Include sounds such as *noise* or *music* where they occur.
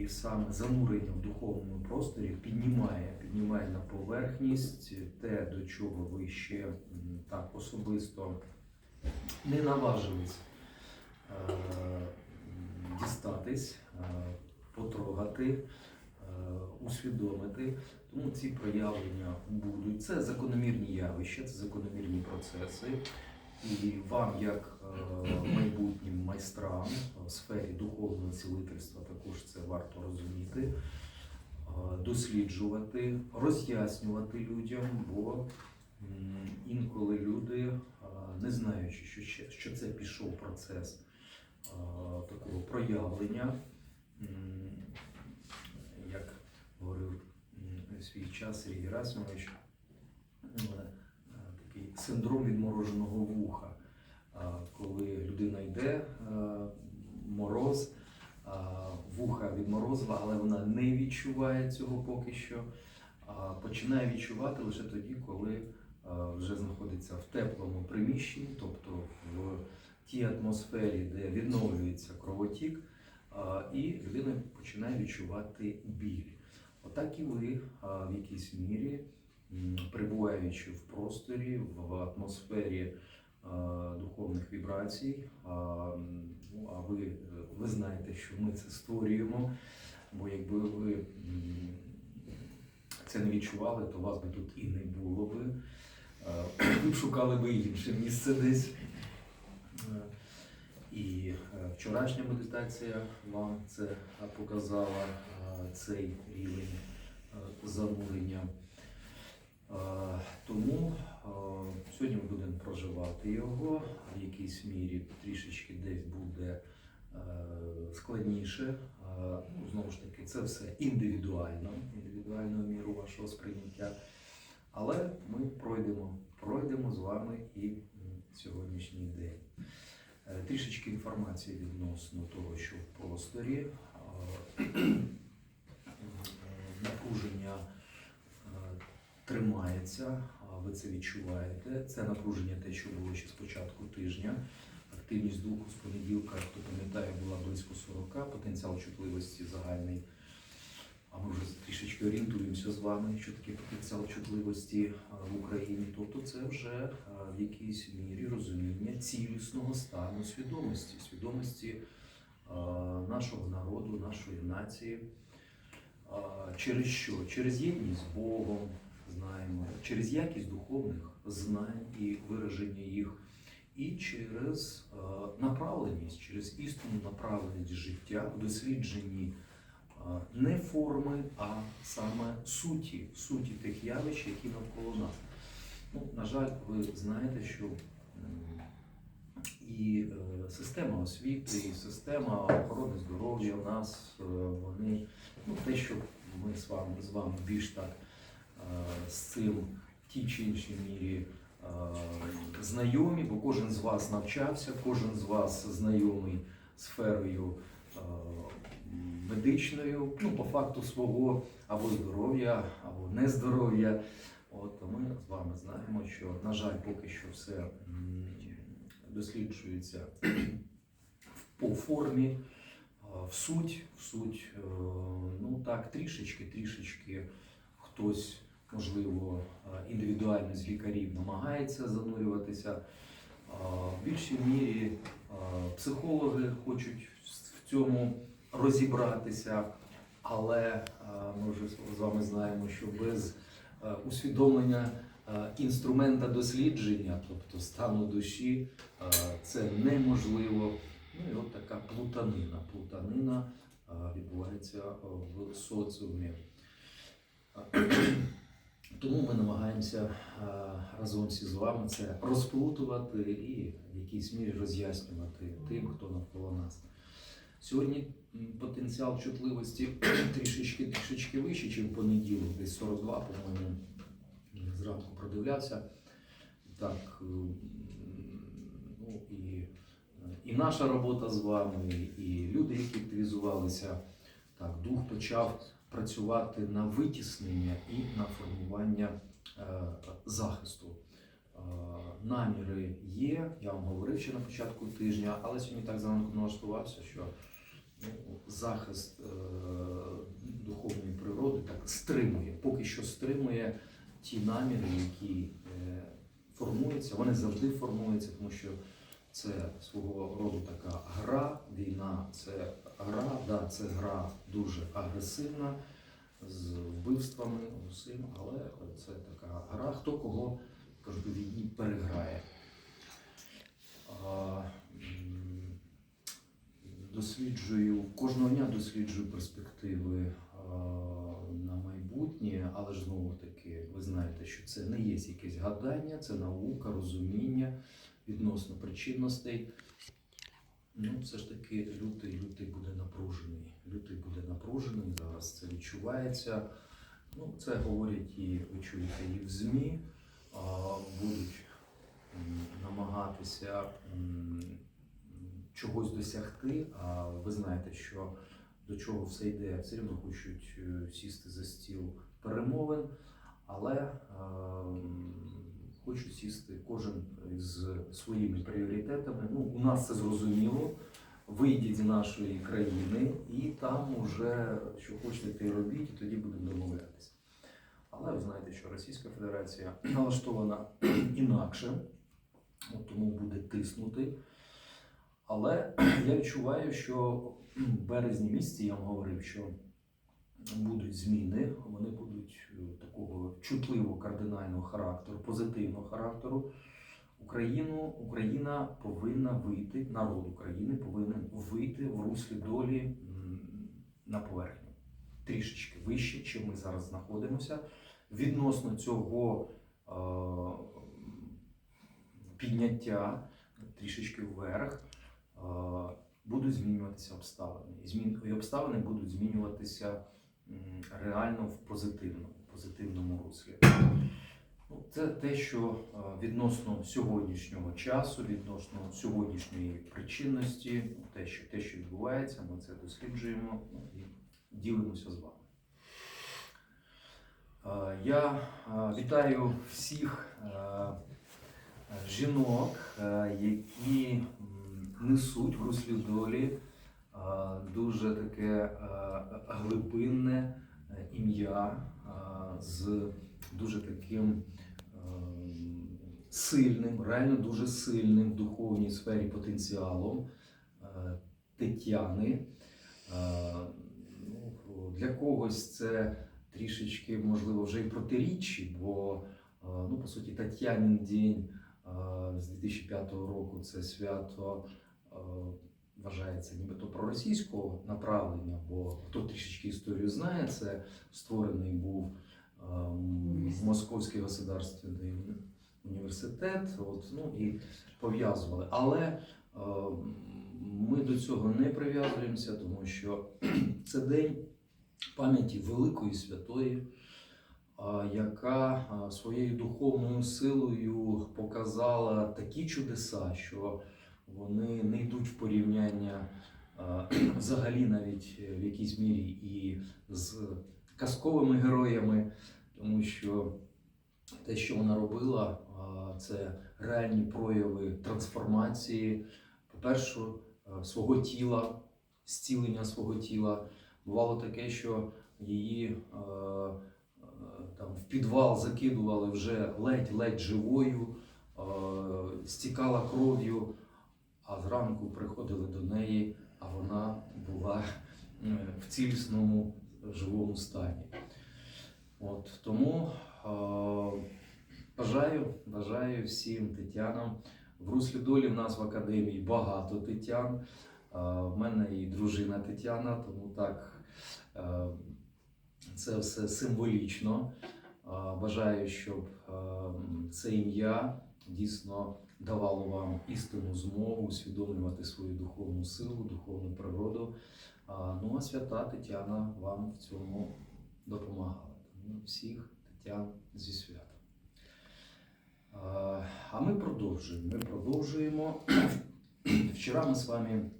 І саме занурення в духовному просторі піднімає, піднімає на поверхність те, до чого ви ще так особисто не наважились е, дістатись, е, потрогати, е, усвідомити. Тому ці проявлення будуть. Це закономірні явища, це закономірні процеси. І вам, як е, майбутнім майстрам в сфері духовного цілительства, також це варто розуміти, е, досліджувати, роз'яснювати людям, бо інколи люди, е, не знаючи, що, це пішов процес е, такого проявлення, як говорив свій час Сергій Герасимович, е, е, такий синдром відмороженого вуха. Коли людина йде, е, мороз, вуха відморозила, але вона не відчуває цього поки що. Починає відчувати лише тоді, коли е, вже знаходиться в теплому приміщенні, тобто в тій атмосфері, де відновлюється кровотік, і людина починає відчувати біль. Отак і ви в якійсь мірі, перебуваючи в просторі, в атмосфері духовних вібрацій, а, ну, ви, е, ви знаєте, що ми це створюємо, бо якби ви це не відчували, то вас би тут і не було би. Е, Ви б шукали би інше місце десь. Е, І е, вчорашня медитація вам це е, показала е, цей рівень е, занурення. Тому е, сьогодні ми будемо проживати його в якійсь мірі трішечки десь буде е, складніше. Е, Ну, знову ж таки, це все індивідуально, індивідуальну міру вашого сприйняття. Але ми пройдемо, пройдемо з вами і сьогоднішній день. Е, Трішечки інформації відносно того, що в просторі е, *clears throat* напруження е, тримається, ви це відчуваєте. Це напруження те, що було ще з початку тижня. Активність духу з понеділка, хто пам'ятає, була близько 40, потенціал чутливості загальний. А ми вже трішечки орієнтуємося з вами, що таке потенціал чутливості в Україні. Тобто це вже в якійсь мірі розуміння цілісного стану свідомості, свідомості нашого народу, нашої нації. Через що? Через єдність з Богом, знаємо, через якість духовних знань і вираження їх, і через е, направленість, через істинну направленість життя в дослідженні е, не форми, а саме суті, суті тих явищ, які навколо нас. Ну, на жаль, ви знаєте, що і е, система освіти, і система охорони здоров'я у нас вони ну, те, що ми з вами з вами більш так з цим в тій чи іншій мірі е, знайомі, бо кожен з вас навчався, кожен з вас знайомий сферою е, медичною, ну, по факту свого або здоров'я, або нездоров'я. От ми з вами знаємо, що, на жаль, поки що все досліджується по формі, в суть, в суть, е, ну так, трішечки, трішечки хтось, можливо, е, індивідуально з лікарів намагається занурюватися. В більшій мірі е, психологи хочуть в цьому розібратися, але е, ми вже з вами знаємо, що без е, усвідомлення е, інструмента дослідження, тобто стану душі, е, це неможливо. Ну і от така плутанина. Плутанина е, відбувається е, в соціумі. Тому ми намагаємося е, разом всі з вами це розплутувати і в якійсь мірі роз'яснювати тим, хто навколо нас. Сьогодні потенціал чутливості *clears throat* трішечки трішечки вищий, ніж понеділок, десь 42, по-моєму, зранку продивлявся. Так, ну і, і наша робота з вами, і люди, які активізувалися, так, дух почав працювати на витіснення і на формування е, захисту. Е, наміри є, я вам говорив ще на початку тижня, але сьогодні так зранку налаштувався, що ну, захист е, духовної природи так стримує, поки що стримує ті наміри, які формуються. Вони завжди формуються, тому що це свого роду така гра. Війна це гра, да, це гра дуже агресивна з вбивствами, усім, але це така гра, хто кого кажуть, війні переграє. Досліджую кожного дня досліджую перспективи на майбутнє, але ж знову таки, ви знаєте, що це не є якесь гадання, це наука, розуміння відносно причинностей. Ну, все ж таки, лютий, лютий буде напружений. Лютий буде напружений, зараз це відчувається. Ну, це говорять і ви чуєте і в ЗМІ. Будуть намагатися чогось досягти. А ви знаєте, що до чого все йде, все рівно хочуть е, сісти за стіл перемовин, але хочуть сісти кожен з своїми пріоритетами. Ну, у нас це зрозуміло. Вийдіть з нашої країни і там уже що хочете, те робіть, і тоді будемо домовлятися. Але ви знаєте, що Російська Федерація *clears throat* налаштована *clears throat* інакше, от тому буде тиснути. Але *clears throat* я відчуваю, що в березні місяці я вам говорив, що будуть зміни, вони будуть е, такого чутливого кардинального характеру, позитивного характеру. Україну, Україна повинна вийти, народ України повинен вийти в руслі долі на поверхню. Трішечки вище, чим ми зараз знаходимося. Відносно цього е, підняття трішечки вверх е, будуть змінюватися обставини. І, обставини будуть змінюватися реально в позитивному, позитивному руслі. Ну, це те, що е, відносно сьогоднішнього часу, відносно сьогоднішньої причинності, те, що, те, що відбувається, ми це досліджуємо ну, і ділимося з вами. Е, Я е, вітаю всіх жінок, які несуть в руслі долі дуже таке е, глибинне е, ім'я е, з дуже таким сильним, реально дуже сильним в духовній сфері потенціалом Тетяни. Ну, Для когось це трішечки, можливо, вже й протиріччі, бо, ну, по суті, Тетянин день з 2005 року це свято вважається нібито проросійського направлення, бо хто трішечки історію знає, це створений був ем, Московський государственний університет, от, ну, і пов'язували. Але ем, ми до цього не прив'язуємося, тому що *clears throat* це день пам'яті великої святої, яка своєю духовною силою показала такі чудеса, що вони не йдуть в порівняння *clears throat* взагалі навіть в якійсь мірі і з казковими героями, тому що те, що вона робила, це реальні прояви трансформації, по-перше, е, свого тіла, зцілення свого тіла. Бувало таке, що її е, е, там в підвал закидували вже ледь-ледь живою, е, стікала кров'ю, зранку приходили до неї, а вона була е, в цілісному живому стані. От, тому е, бажаю, бажаю всім Тетянам. В руслі долі в нас в академії багато Тетян. Е, В мене і дружина Тетяна, тому так е, це все символічно. Бажаю, щоб е, це ім'я дійсно давало вам істинну змогу усвідомлювати свою духовну силу, духовну природу. Ну а свята Тетяна вам в цьому допомагала. Тому всіх Тетян зі святом. А, А ми продовжуємо. Ми продовжуємо. *clears throat* Вчора ми з вами